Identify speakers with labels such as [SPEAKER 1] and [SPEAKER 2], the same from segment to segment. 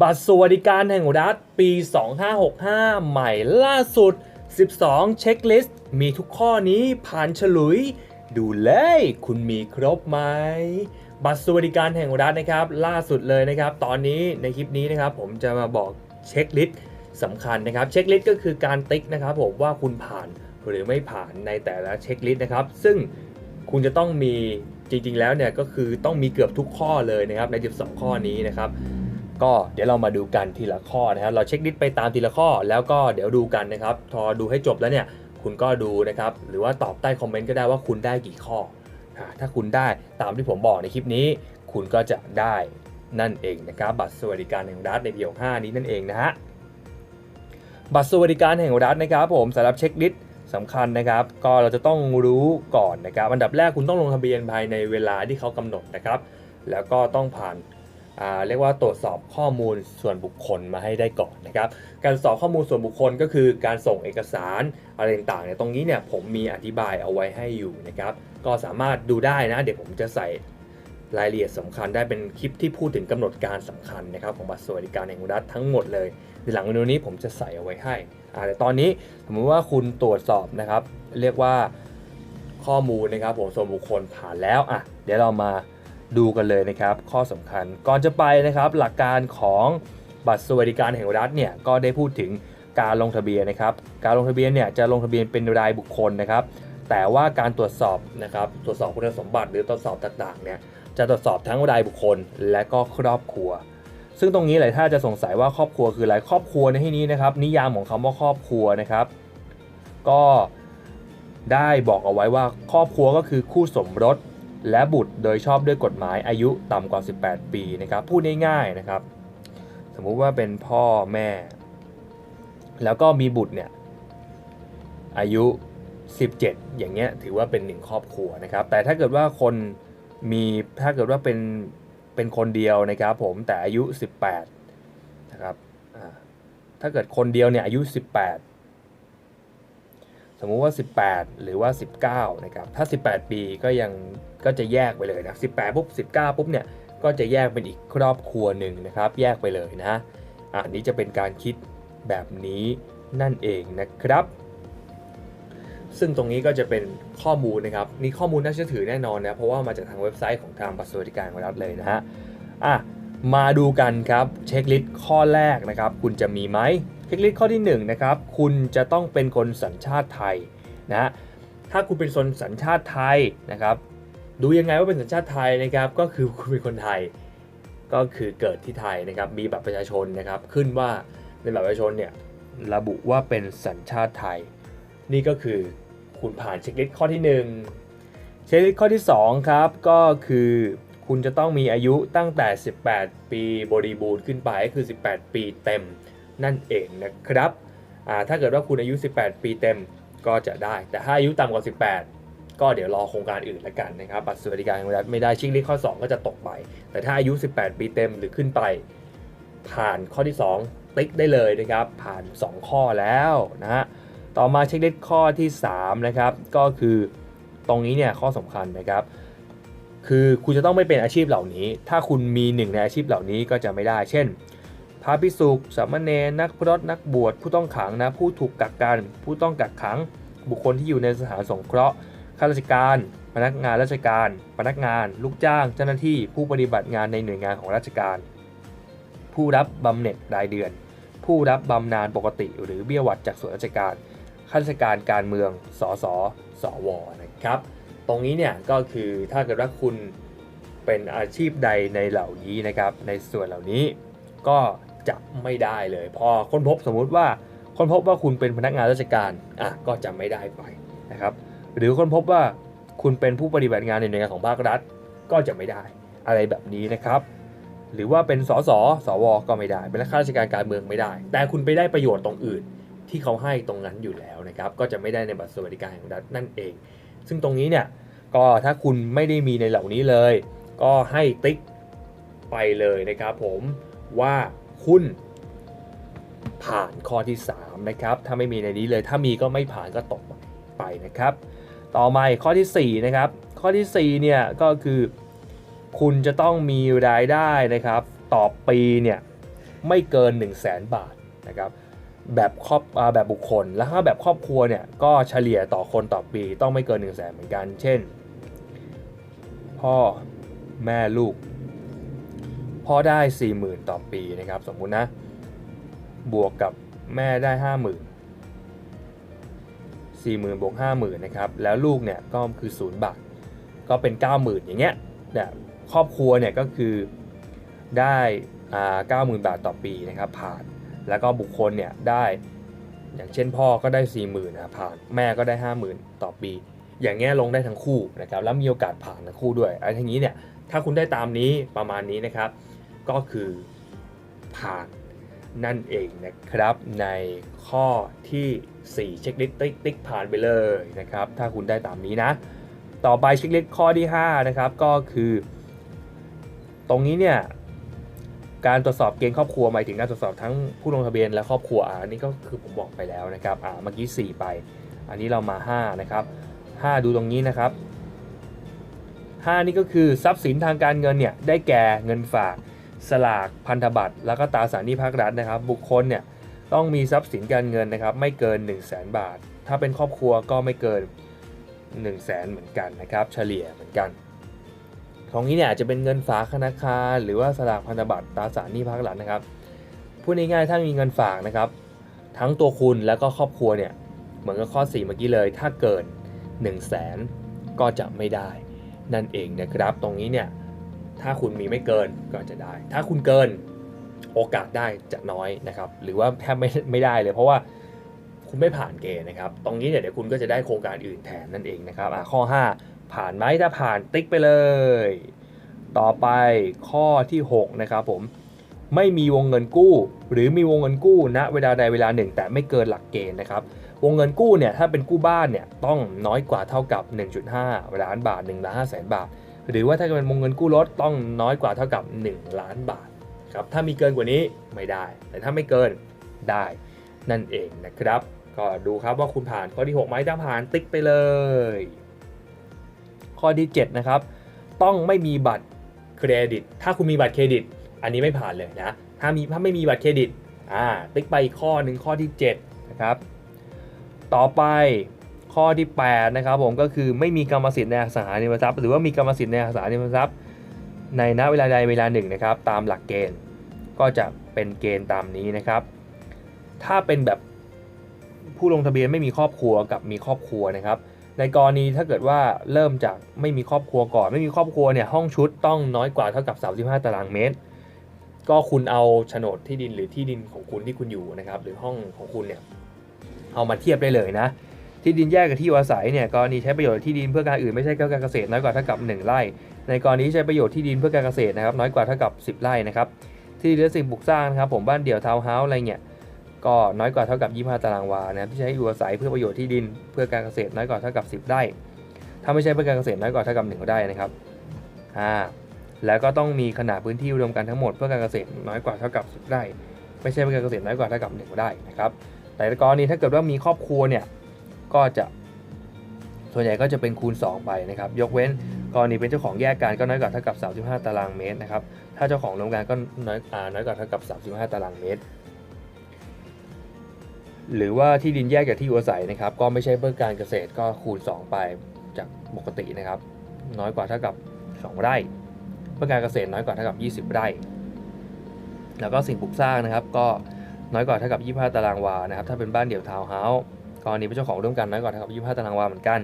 [SPEAKER 1] บัตรสวัสดิการแห่งรัฐปี 2565 ใหม่ล่าสุด 12 เช็คลิสต์ มีทุกข้อนี้ผ่านฉลุย ดูเลยคุณมีครบไหม บัตรสวัสดิการแห่งรัฐนะครับ ล่าสุดเลยนะครับ ตอนนี้ในคลิปนี้นะครับ ผมจะมาบอกเช็คลิสต์สำคัญนะครับ เช็คลิสต์ก็คือการติ๊กนะครับผมว่าคุณผ่านหรือไม่ผ่านในแต่ละเช็คลิสต์นะครับ ซึ่งคุณจะต้องมีจริง ๆ แล้วเนี่ยก็คือต้องมีเกือบทุกข้อเลยนะครับใน 12 ข้อนี้นะครับ ก็เดี๋ยวเรามาดูกันทีละข้อนะครับ เราเช็คลิสต์ไปตามทีละข้อ แล้วก็เดี๋ยวดูกันนะครับพอดูให้จบแล้วเนี่ยคุณก็ดูนะครับ หรือว่าตอบใต้คอมเมนต์ก็ได้ว่าคุณได้กี่ข้อ ถ้าคุณได้ตามที่ผมบอกในคลิปนี้ คุณก็จะได้นั่นเองนะครับ บัตรสวัสดิการแห่งรัฐในปี65นี้นั่นเองนะฮะบัตรสวัสดิการแห่งรัฐนะครับ ผมสำหรับเช็คลิสต์สำคัญนะครับ ก็เราจะต้องรู้ก่อนนะครับ อันดับแรกคุณต้องลงทะเบียนภายในเวลาที่เขากำหนดนะครับ แล้วก็ต้องผ่าน เรียกว่าตรวจสอบข้อมูลส่วนบุคคลมาให้ได้ก่อนนะครับการสอบข้อมูลส่วนบุคคลก็คือการส่งเอกสารอะไรต่างๆเนี่ยตรงนี้เนี่ยผมมีอธิบายเอาไว้ให้อยู่นะครับก็สามารถดูได้นะ เดี๋ยวผมจะใส่รายละเอียดสำคัญได้เป็นคลิปที่พูดถึงกำหนดการสำคัญนะครับของบัตรสวัสดิการแห่งรัฐทั้งหมดเลยในหลังวิดีโอนี้ผมจะใส่เอาไว้ให้แต่ตอนนี้สมมติว่าคุณตรวจสอบนะครับ เรียกว่าข้อมูลนะครับผมส่วนบุคคลผ่านแล้วอะเดี๋ยวเรามา ดูกันเลยนะครับ ข้อสำคัญก่อนจะไปนะครับหลักการของบัตรสวัสดิการแห่งรัฐเนี่ยก็ได้พูดถึงการลงทะเบียนนะครับ การลงทะเบียนเนี่ยจะลงทะเบียนเป็นรายบุคคลนะครับ แต่ว่าการตรวจสอบนะครับตรวจสอบคุณสมบัติหรือตรวจสอบต่างๆเนี่ยจะตรวจสอบทั้งรายบุคคลและก็ครอบครัว ซึ่งตรงนี้หลายท่านจะสงสัยว่าครอบครัวคืออะไรครอบครัวในที่นี้นะครับ นิยามของคำว่าครอบครัวนะครับ ก็ได้บอกเอาไว้ว่าครอบครัวก็คือคู่สมรส และบุตรโดยชอบด้วยกฎหมายอายุต่ำกว่า 18 ปีนะครับพูดง่ายๆนะครับ สมมุติว่าเป็นพ่อแม่ แล้วก็มีบุตรเนี่ยอายุ 17 อย่างเงี้ยถือว่าเป็นหนึ่งครอบครัวนะครับ แต่ถ้าเกิดว่าคนมีถ้าเกิดว่าเป็นเป็นคนเดียวนะครับผมแต่อายุ 18นะครับถ้าเกิดคนเดียวเนี่ยอายุ 18 สมมุติว่า 18 หรือว่า 19นะครับถ้า 18 ปีก็ยังก็จะแยกไปเลยนะ18ปุ๊บ19ปุ๊บเนี่ยก็จะแยกเป็นอีกครอบครัวหนึ่งนะครับ แยกไปเลยนะอันนี้จะเป็นการคิดแบบนี้นั่นเองนะครับ ซึ่งตรงนี้ก็จะเป็นข้อมูลนะครับนี่ข้อมูลน่าเชื่อถือแน่นอนนะเพราะว่ามาจากทางเว็บไซต์ของทางบัตรสวัสดิการของรัฐเลยนะฮะอะมาดูกันครับเช็คลิสต์ข้อแรกนะครับ คุณจะมีไหม เช็คลิสต์ข้อที่หนึ่งนะครับคุณจะต้องเป็นคนสัญชาติไทยนะฮะถ้าคุณเป็นคนสัญชาติไทยนะครับ ดูยังไงว่าเป็นสัญชาติไทยนะครับก็คือคุณเป็นคนไทย ก็คือเกิดที่ไทยนะครับมีบัตรประชาชนนะครับขึ้นว่าในบัตรประชาชนเนี่ยระบุว่าเป็นสัญชาติไทย นี่ก็คือคุณผ่านเช็คลิสต์ข้อที่ 1 เช็คลิสต์ข้อที่2ครับก็คือคุณจะต้องมีอายุตั้งแต่ 18 ปีบริบูรณ์ขึ้นไปก็คือ 18 ปีเต็ม นั่นเองนะครับถ้าเกิดว่าคุณอายุ 18 ปีเต็มก็จะได้ แต่ถ้าอายุต่ำกว่า 18 ก็เดี๋ยวรอโครงการอื่นละกันนะครับ บัตรสวัสดิการแห่งรัฐไม่ได้ช็คลิสต์ข้อ 2 ก็จะตกไป แต่ถ้าอายุ 18 ปีเต็มหรือขึ้นไป ผ่านข้อที่ 2 ติ๊กได้เลยนะครับ ผ่าน 2 ข้อแล้วนะฮะ ต่อมาเช็คลิสต์ข้อที่3นะครับ ก็คือตรงนี้เนี่ยข้อสำคัญนะครับ คือคุณจะต้องไม่เป็นอาชีพเหล่านี้ ถ้าคุณมีหนึ่งในอาชีพเหล่านี้ก็จะไม่ได้ เช่น พระภิกษุสามเณรนักพรตนักบวชผู้ต้องขังนะผู้ถูกกักกัน ผู้ต้องกักขัง บุคคลที่อยู่ในสถานสงเคราะห์ข้าราชการ พนักงานราชการ พนักงาน ลูกจ้าง เจ้าหน้าที่ผู้ปฏิบัติงานในหน่วยงานของราชการ ผู้รับบำเหน็จรายเดือน ผู้รับบำนาญปกติ หรือเบี้ยหวัดจากส่วนราชการข้าราชการการเมืองสสสวนะครับ ตรงนี้เนี่ยก็คือถ้าเกิดว่าคุณเป็นอาชีพใดในเหล่านี้นะครับ ในส่วนเหล่านี้ก็ จะไม่ได้เลย พอค้นพบสมมุติว่าค้นพบว่าคุณเป็นพนักงานราชการอะก็จะไม่ได้ไปนะครับ หรือค้นพบว่าคุณเป็นผู้ปฏิบัติงานในหน่วยงานของภาครัฐ ก็จะไม่ได้อะไรแบบนี้นะครับ หรือว่าเป็นสสสวก็ไม่ได้เป็นข้าราชการการเมืองไม่ได้ แต่คุณไปได้ประโยชน์ตรงอื่นที่เขาให้ตรงนั้นอยู่แล้วนะครับ ก็จะไม่ได้ในบัตรสวัสดิการแห่งรัฐนั่นเอง ซึ่งตรงนี้เนี่ยก็ถ้าคุณไม่ได้มีในเหล่านี้เลย ก็ให้ติ๊กไปเลยนะครับผมว่า คุณผ่านข้อที่3นะครับถ้าไม่มีในนี้เลยถ้ามีก็ไม่ผ่านก็ตกไปนะครับ ต่อมาข้อทีสี่4นะครับข้อทีสี่4เนี่ยก็คือคุณจะต้องมีรายได้นะครับต่อปีเนี่ยไม่เกิน 1 0 0 0 0แบาทนะครับแบบครอบแบบบุคคล แล้วถ้าแบบครอบครัวเนี่ยก็เฉลี่ยต่อคนต่อปีต้องไม่เกิน 1 0 0 0 0แเหมือนกัน เช่น พ่อแม่ลูก พ่อได้ 40,000 ต่อปีนะครับสมมุตินะ บวกกับแม่ได้ 50,000 40,000บวก50,000นะครับแล้วลูกเนี่ยก็คือ0บาทก็เป็น 90,000 อย่างเงี้ยเนี่ยครอบครัวเนี่ยก็คือได้อ่า90,000 บาทต่อปีนะครับผ่านแล้วก็บุคคลเนี่ยได้อย่างเช่นพ่อก็ได้ 40,000นะผ่านแม่ก็ได้ 50,000 ต่อปี อย่างเงี้ยลงได้ทั้งคู่นะครับแล้วมีโอกาสผ่านทั้งคู่ด้วยไอ้ทีนี้เนี่ยถ้าคุณได้ตามนี้ประมาณนี้นะครับ ก็คือผ่านนั่นเองนะครับในข้อที่ 4 เช็คลิสต์ติ๊กติ๊กผ่านไปเลยนะครับ ถ้าคุณได้ตามนี้นะ ต่อไปเช็คลิสต์ข้อที่ 5 นะครับ ก็คือ ตรงนี้เนี่ยการตรวจสอบเกณฑ์ครอบครัวหมายถึงการตรวจสอบทั้งผู้ลงทะเบียนและครอบครัวอ่าอันนี้ก็คือผมบอกไปแล้วนะครับอ่าเมื่อกี้ 4 ไป อันนี้เรามา 5 นะครับ 5 ดูตรงนี้นะครับ 5 นี่ก็คือทรัพย์สินทางการเงินเนี่ยได้แก่เงินฝาก สลากพันธบัตรแล้วก็ตราสารหนี้ภาครัฐนะครับ บุคคลเนี่ยต้องมีทรัพย์สินการเงินนะครับ ไม่เกิน 1 0 0 0 0แบาท ถ้าเป็นครอบครัวก็ไม่เกิน 1 0 0 0 0แสนเหมือนกันนะครับ เฉลี่ยเหมือนกันของนี้เนี่ยอาจจะเป็นเงินฝากธนาคารหรือว่าสลากพันธบัตรตราสารหนี้ภาครัฐนะครับพูดง่ายๆถ้ามีเงินฝากนะครับทั้งตัวคุณแล้วก็ครอบครัวเนี่ยเหมือนกับข้อ 4 เมื่อกี้เลย ถ้าเกิน 1 0 0 0 0แสนก็จะไม่ได้ นั่นเองนะครับ ตรงนี้เนี่ย ถ้าคุณมีไม่เกินก็จะได้ ถ้าคุณเกินโอกาสได้จะน้อยนะครับ หรือว่าแทบไม่ไม่ได้เลย เพราะว่าคุณไม่ผ่านเกณฑ์นะครับ ตรงนี้เนี่ยเดี๋ยวคุณก็จะได้โครงการอื่นแทนนั่นเองนะครับข้อ 5 ผ่านไหมถ้าผ่านติ๊กไปเลย ต่อไปข้อที่ 6 นะครับผมไม่มีวงเงินกู้ หรือมีวงเงินกู้ณเวลาใดเวลาหนึ่ง แต่ไม่เกินหลักเกณฑ์นะครับวงเงินกู้เนี่ยถ้าเป็นกู้บ้านเนี่ยต้องน้อยกว่าเท่ากับ 1.5ล้านบาท1ล้าน5แสนบาท หรือว่าถ้าเป็นวงเงินกู้รถต้องน้อยกว่าเท่ากับ 1 ล้านบาทครับถ้ามีเกินกว่านี้ไม่ได้ แต่ถ้าไม่เกินได้นั่นเองนะครับ ก็ดูครับว่าคุณผ่านข้อที่ 6 ไหมถ้าผ่านติ๊กไปเลย ข้อที่ 7 นะครับ ต้องไม่มีบัตรเครดิต ถ้าคุณมีบัตรเครดิต อันนี้ไม่ผ่านเลยนะถ้ามีถ้าไม่มีบัตรเครดิตอ่าติ๊กไปอีกข้อหนึ่งข้อที่7นะครับต่อไป ข้อที่8นะครับผมก็คือไม่มีกรรมสิทธิ์ในอสังหาริมทรัพย์ หรือว่ามีกรรมสิทธิ์ในอสังหาริมทรัพย์ ในณเวลาใดเวลาหนึ่งนะครับ ตามหลักเกณฑ์ก็จะเป็นเกณฑ์ตามนี้นะครับ ถ้าเป็นแบบผู้ลงทะเบียนไม่มีครอบครัวกับมีครอบครัวนะครับ ในกรณีถ้าเกิดว่าเริ่มจากไม่มีครอบครัวก่อน ไม่มีครอบครัวเนี่ยห้องชุดต้องน้อยกว่าเท่ากับ 35 ตารางเมตร ก็คุณเอาโฉนดที่ดินหรือที่ดินของคุณที่คุณอยู่นะครับ หรือห้องของคุณเนี่ยเอามาเทียบได้เลยนะ ที่ดินแยกกับที่อยู่อาศัยเนี่ยกรณีใช้ประโยชน์ที่ดินเพื่อการอื่นไม่ใช่เพื่อการเกษตรน้อยกว่าเท่ากับ 1 ไร่ ในกรณีใช้ประโยชน์ที่ดินเพื่อการเกษตรนะครับน้อยกว่าเท่ากับ 10 ไร่นะครับที่ดินและสิ่งปลูกสร้างนะครับผมบ้านเดี่ยวทาวน์เฮาส์อะไรเงี้ยก็น้อยกว่าเท่ากับ 25 ตารางวานะครับที่ใช้อยู่อาศัยเพื่อประโยชน์ที่ดินเพื่อการเกษตรน้อยกว่าเท่ากับ 10 ไร่ ถ้าไม่ใช่เพื่อการเกษตรน้อยกว่าเท่ากับ1ไร่นะครับอ่าแล้วก็ต้องมีขนาดพื้นที่รวมกันทั้งหมดเพื่อการเกษตรน้อยกว่าเท่ากับ 10 ไร่ ไม่ใช่เพื่อการเกษตรน้อยกว่าเท่ากับ1ไร่นะครับแต่กรณีถ้าเกิดว่ามีครอบครัวเนี่ย ก็จะ ส่วนใหญ่ก็จะเป็นคูณ 2 ไปนะครับ ยกเว้นกรณีเป็นเจ้าของแยกกันก็น้อยกว่าเท่ากับ 35 ตารางเมตรนะครับ ถ้าเจ้าของโรวมกันก็น้อยอ่าน้อยกว่าเท่ากับ 35 ตารางเมตร หรือว่าที่ดินแยกจากที่อยู่อาศัยนะครับ ก็ไม่ใช่เพื่อการเกษตรก็คูณ 2 ไปจากปกตินะครับ น้อยกว่าเท่ากับ 2 ไร่ เพื่อการเกษตรน้อยกว่าเท่ากับ 20 ไร่ แล้วก็สิ่งปลูกสร้างนะครับ ก็น้อยกว่าเท่ากับ 25 ตารางวานะครับ ถ้าเป็นบ้านเดี่ยวทาวน์เฮาส์ รณีเป็นเจ้าของร่วมกันน้อยกว่าเท่ากับ 25 ตารางวาเหมือนกัน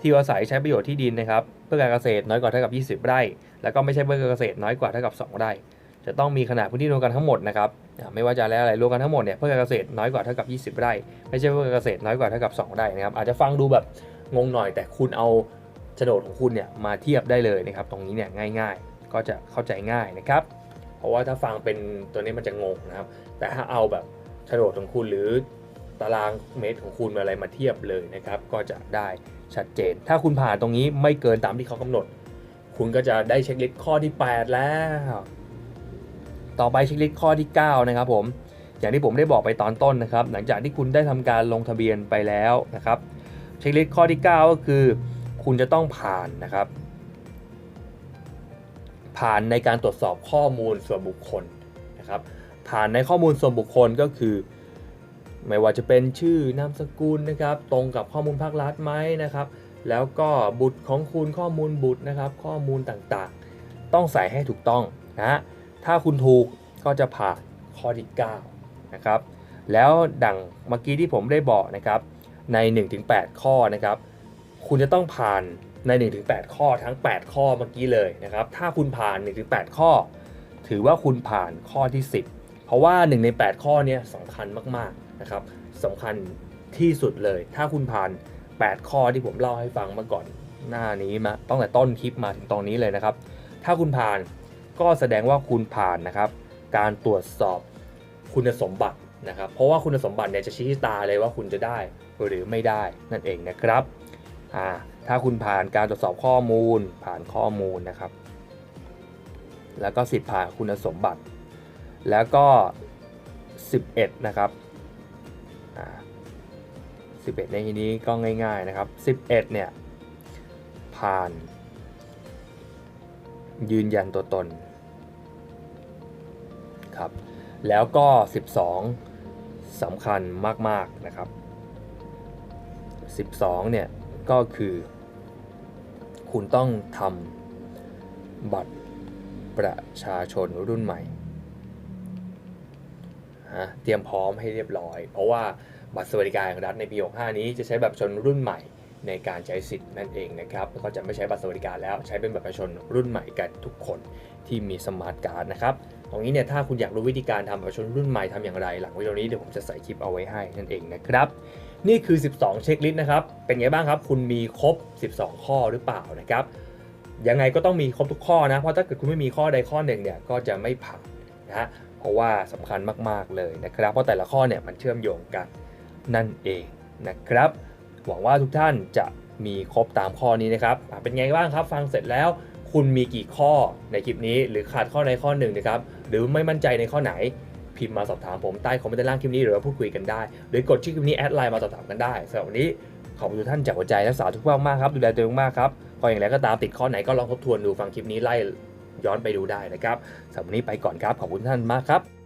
[SPEAKER 1] ที่อยู่อาศัยใช้ประโยชน์ที่ดินนะครับเพื่อการเกษตรน้อยกว่าเท่ากับ 20 ไร่ แล้วก็ไม่ใช่เพื่อการเกษตรน้อยกว่าเท่ากับ 2 ไร่ จะต้องมีขนาดพื้นที่รวมกันทั้งหมดนะครับไม่ว่าจะอะไรอะไรรวมกันทั้งหมดเนี่ยเพื่อการเกษตรน้อยกว่าเท่ากับ 20 ไร่ ไม่ใช่เพื่อการเกษตรน้อยกว่าเท่ากับ 2 ไร่นะครับอาจจะฟังดูแบบงงหน่อยแต่คุณเอาโฉนดของคุณเนี่ยมาเทียบได้เลยนะครับตรงนี้เนี่ยง่าย ๆ ก็จะเข้าใจง่ายนะครับเพราะว่าถ้าฟังเป็นตัวนี้มันจะงงนะครับแต่ถ้าเอาแบบโฉนดของคุณหรือารางเมตรของคุณอะไรมาเทียบเลยนะครับ ก็จะได้ชัดเจน ถ้าคุณผ่านตรงนี้ไม่เกินตามที่เขากำหนด คุณก็จะได้เช็คลิสต์ข้อที่ 8 แล้ว ต่อไปเช็คลิสต์ข้อที่ 9 นะครับผม อย่างที่ผมได้บอกไปตอนต้นนะครับ หลังจากที่คุณได้ทำการลงทะเบียนไปแล้วนะครับ เช็คลิสต์ข้อที่ 9 ก็คือ คุณจะต้องผ่านนะครับ ผ่านในการตรวจสอบข้อมูลส่วนบุคคลนะครับ ผ่านในข้อมูลส่วนบุคคลก็คือ ไม่ว่าจะเป็นชื่อนามสกุลนะครับ ตรงกับข้อมูลภาครัฐไหมนะครับ แล้วก็บุตรของคุณข้อมูลบุตรนะครับ ข้อมูลต่างๆ ต้องใส่ให้ถูกต้องนะฮะถ้าคุณถูกก็จะผ่านข้อที่9นะครับแล้วดังเมื่อกี้ที่ผมได้บอกนะครับใน 1-8 ข้อนะครับ คุณจะต้องผ่านใน 1-8 ข้อทั้ง 8 ข้อเมื่อกี้เลยนะครับ ถ้าคุณผ่าน 1-8 ข้อ ถือว่าคุณผ่านข้อที่ 10 เพราะว่า 1 ใน 8 ข้อเนี้สำคัญมากๆ นะครับสำคัญที่สุดเลย ถ้าคุณผ่าน 8 ข้อที่ผมเล่าให้ฟังเมื่อก่อนหน้านี้มาตั้งแต่ต้นคลิปมาถึงตอนนี้เลยนะครับ ถ้าคุณผ่านก็แสดงว่าคุณผ่านนะครับ การตรวจสอบคุณสมบัตินะครับ เพราะว่าคุณสมบัติเนี่ยจะชี้ตาเลยว่าคุณจะได้หรือไม่ได้นั่นเองนะครับอ่าถ้าคุณผ่านการตรวจสอบข้อมูลผ่านข้อมูลนะครับ แล้วก็สิทธิ์ผ่านคุณสมบัติ แล้วก็ 11 นะครับ 11 ในที่นี้ก็ง่าย ๆนะครับ 11 เนี่ย ผ่าน ยืนยันตัวตนครับแล้วก็ 12สำคัญมาก ๆ นะครับ 12 เนี่ย ก็คือ คุณต้องทำบัตรประชาชนรุ่นใหม่ เตรียมพร้อมให้เรียบร้อย เพราะว่า บัตรสวัสดิการแห่งรัฐในปี 65 นี้จะใช้แบบประชาชนรุ่นใหม่ในการใช้สิทธิ์นั่นเองนะครับแล้วก็จะไม่ใช้บัตรสวัสดิการแล้วใช้เป็นบัตรประชาชนรุ่นใหม่กันทุกคนที่มีสมาร์ทการ์ดนะครับตรงนี้เนี่ยถ้าคุณอยากรู้วิธีการทำบัตรประชาชนรุ่นใหม่ทำอย่างไร หลังวิดีโอนี้เดี๋ยวผมจะใส่คลิปเอาไว้ให้นั่นเองนะครับนี่คือ 12 เช็คลิสต์นะครับ เป็นไงบ้างครับ คุณมีครบ 12 ข้อหรือเปล่านะครับ ยังไงก็ต้องมีครบทุกข้อนะ เพราะถ้าเกิดคุณไม่มีข้อใดข้อหนึ่งเนี่ย ก็จะไม่ผ่านนะฮะเพราะว่าสำคัญมาก ๆ เลยนะครับ เพราะแต่ละข้อเนี่ยมันเชื่อมโยงกัน นั่นเองนะครับ หวังว่าทุกท่านจะมีครบตามข้อนี้นะครับ เป็นไงบ้างครับ ฟังเสร็จแล้ว คุณมีกี่ข้อในคลิปนี้ หรือขาดข้อใดข้อหนึ่งนะครับ หรือไม่มั่นใจในข้อไหน พิมพ์มาสอบถามผมใต้คอมเมนต์ด้านล่างคลิปนี้หรือว่าพูดคุยกันได้ หรือกดชื่อคลิปนี้แอดไลน์มาสอบถามกันได้สำหรับวันนี้ขอบคุณทุกท่านจากหัวใจและสาธุมากมากๆครับ ดูแลตัวเองมากครับก็อย่างไรก็ตามติดข้อไหนก็ลองทบทวนดูฟังคลิปนี้ไล่ย้อนไปดูได้นะครับสำหรับวันนี้ไปก่อนครับขอบคุณท่านมากครับ